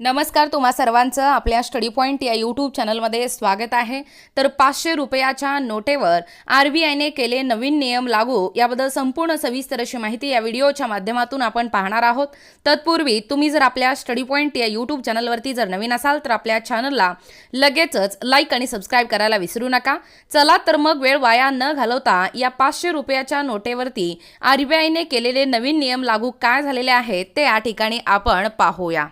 नमस्कार तुम्हा सर्वांचं आपल्या स्टडी पॉईंट या यूट्यूब चॅनलमध्ये स्वागत आहे. तर पाचशे रुपयाच्या नोटेवर आर बी आयने केले नवीन नियम लागू. याबद्दल संपूर्ण सविस्तर अशी माहिती या व्हिडिओच्या माध्यमातून आपण पाहणार आहोत. तत्पूर्वी तुम्ही जर आपल्या स्टडी पॉईंट या यूट्यूब चॅनलवरती जर नवीन असाल तर आपल्या चॅनलला लगेचच लाईक आणि सबस्क्राईब करायला विसरू नका. चला तर मग वेळ वाया न घालवता या पाचशे रुपयाच्या नोटेवरती आर बी आयने केलेले नवीन नियम लागू काय झालेले आहेत ते या ठिकाणी आपण पाहूया.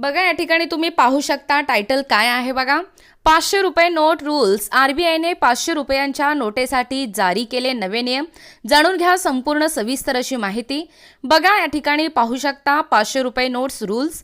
बघा या ठिकाणी तुम्ही पाहू शकता टायटल काय आहे बघा. पाचशे रुपये नोट रूल्स आर बी आयने पाचशे रुपयांच्या नोटेसाठी जारी केले नवे नियम. जाणून घ्या संपूर्ण सविस्तर अशी माहिती. बघा या ठिकाणी पाहू शकता पाचशे रुपये नोट्स रूल्स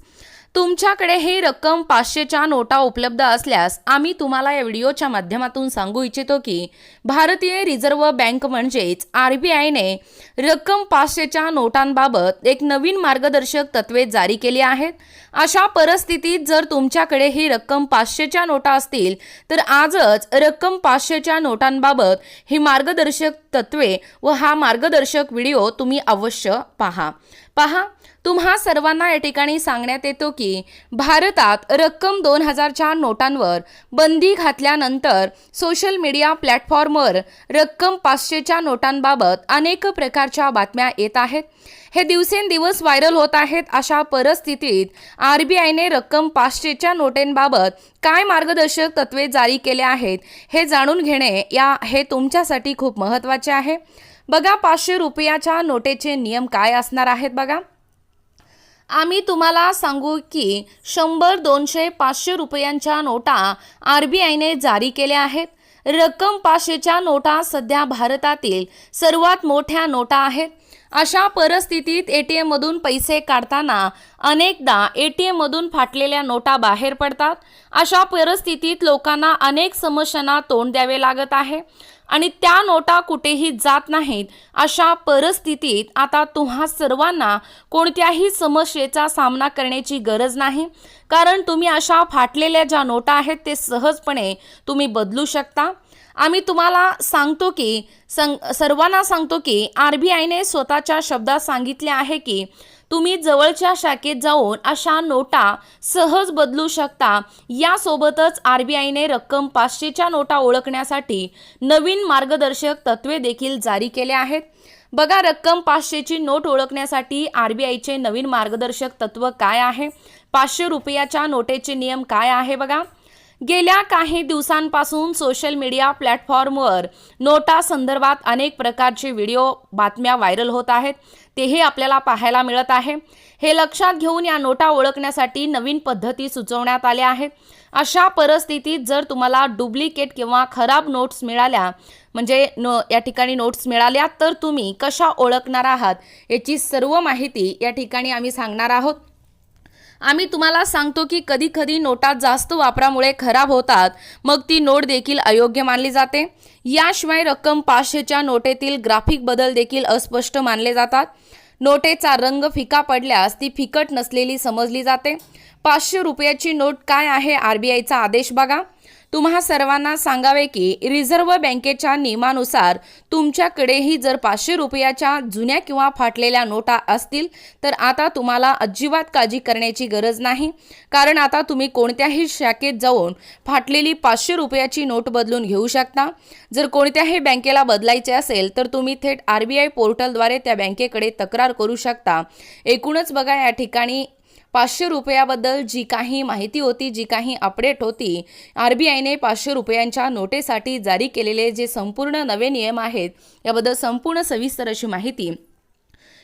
तुमच्याकडे ही रक्कम पाचशेच्या नोटा उपलब्ध असल्यास आम्ही तुम्हाला या व्हिडिओच्या माध्यमातून सांगू इच्छितो की भारतीय रिझर्व्ह बँक म्हणजेच आर बी आयने रक्कम पाचशेच्या नोटांबाबत एक नवीन मार्गदर्शक तत्वे जारी केली आहेत. अशा परिस्थितीत जर तुमच्याकडे ही रक्कम पाचशेच्या नोटा असतील तर आजच रक्कम पाचशेच्या नोटांबाबत ही मार्गदर्शक तत्वे व हा मार्गदर्शक व्हिडिओ तुम्ही अवश्य पहा. पहा तुम्हा सर्वांना या ठिकाणी सांगण्यात येतो की भारतात रक्कम दोन हजारच्या नोटांवर बंदी घातल्यानंतर सोशल मीडिया प्लॅटफॉर्मवर रक्कम पाचशेच्या नोटांबाबत अनेक प्रकारच्या बातम्या येत आहेत. हे दिवसेंदिवस व्हायरल होत आहेत अशा परिस्थितीत आर बी आयने रक्कम पाचशेच्या नोटेंबाबत काय मार्गदर्शक तत्वे जारी केले आहेत हे जाणून घेणे या हे तुमच्यासाठी खूप महत्त्वाचे आहे. बघा पाचशे रुपयाच्या नोटेचे नियम काय असणार आहेत बघा. आम्ही तुम्हाला सांगू की शंभर दोनशे पाचशे रुपयांच्या नोटा आर बी आयने जारी केल्या आहेत. रक्कम पाचशेच्या नोटा सध्या भारतातील सर्वात मोठ्या नोटा आहेत. अशा परिस्थितीत ए टी एममधून पैसे काढताना अनेकदा ए टी एममधून फाटलेल्या नोटा बाहेर पडतात. अशा परिस्थितीत लोकांना अनेक समस्यांना तोंड द्यावे लागत आहे. आणि त्या नोटा कुठेही जात नाहीत. अशा परिस्थितीत आता तुम्हा सर्वांना कोणत्याही समस्येचा सामना करण्याची गरज नाही. कारण तुम्ही अशा फाटलेल्या ज्या नोटा आहेत ते सहजपणे तुम्ही बदलू शकता. आम्ही तुम्हाला सांगतो की सं सर्वांना सांगतो की आर बी आयने स्वतःच्या शब्दात सांगितले आहे की तुम्ही जवळच्या शाखेत जाऊन अशा नोटा सहज बदलू शकता. यासोबतच आर बी आयने रक्कम पाचशेच्या नोटा ओळखण्यासाठी नवीन मार्गदर्शक तत्वे देखील जारी केले आहेत. बघा रक्कम पाचशेची नोट ओळखण्यासाठी आर बी आयचे नवीन मार्गदर्शक तत्व काय आहे? पाचशे रुपयाच्या नोटेचे नियम काय आहे बघा? गेल्या काही दिवसांपासून सोशल मीडिया प्लॅटफॉर्मवर नोटा संदर्भात अनेक प्रकारचे व्हिडिओ बातम्या व्हायरल होत आहेत. तेही आपल्याला पाहायला मिळत आहे. हे लक्षात घेऊन या नोटा ओळखण्यासाठी नवीन पद्धती सुचवण्यात आल्या आहेत. अशा परिस्थितीत जर तुम्हाला डुप्लिकेट किंवा खराब नोट्स मिळाल्या म्हणजे नो या ठिकाणी नोट्स मिळाल्या तर तुम्ही कशा ओळखणार आहात याची सर्व माहिती या ठिकाणी आम्ही सांगणार आहोत. आम्ही तुम्हाला सांगतो की कधी कधी नोटा जास्त वापरामुळे खराब होतात. मग ती नोट देखील अयोग्य मानली जाते. याशिवाय रक्कम पाचशेच्या नोटेतील ग्राफिक बदल देखील अस्पष्ट मानले जातात. नोटेचा रंग फिका पडल्यास ती फिकट नसलेली समजली जाते. पाचशे रुपयाची नोट काय आहे आर बी आयचा आदेश बघा. तुम्हा सर्वांना सांगावे की रिझर्व्ह बँकेच्या नियमानुसार तुमच्याकडेही जर पाचशे रुपयाच्या जुन्या किंवा फाटलेल्या नोटा असतील तर आता तुम्हाला अजिबात काळजी करण्याची गरज नाही. कारण आता तुम्ही कोणत्याही शाखेत जाऊन फाटलेली पाचशे रुपयाची नोट बदलून घेऊ शकता. जर कोणत्याही बँकेला बदलायचे असेल तर तुम्ही थेट आर बी आय पोर्टलद्वारे त्या बँकेकडे तक्रार करू शकता. एकूणच बघा या ठिकाणी पाचशे रुपयाबद्दल जी काही माहिती होती जी काही अपडेट होती आर बी आयने पाचशे रुपयांच्या नोटेसाठी जारी केलेले जे संपूर्ण नवे नियम आहेत याबद्दल संपूर्ण सविस्तर अशी माहिती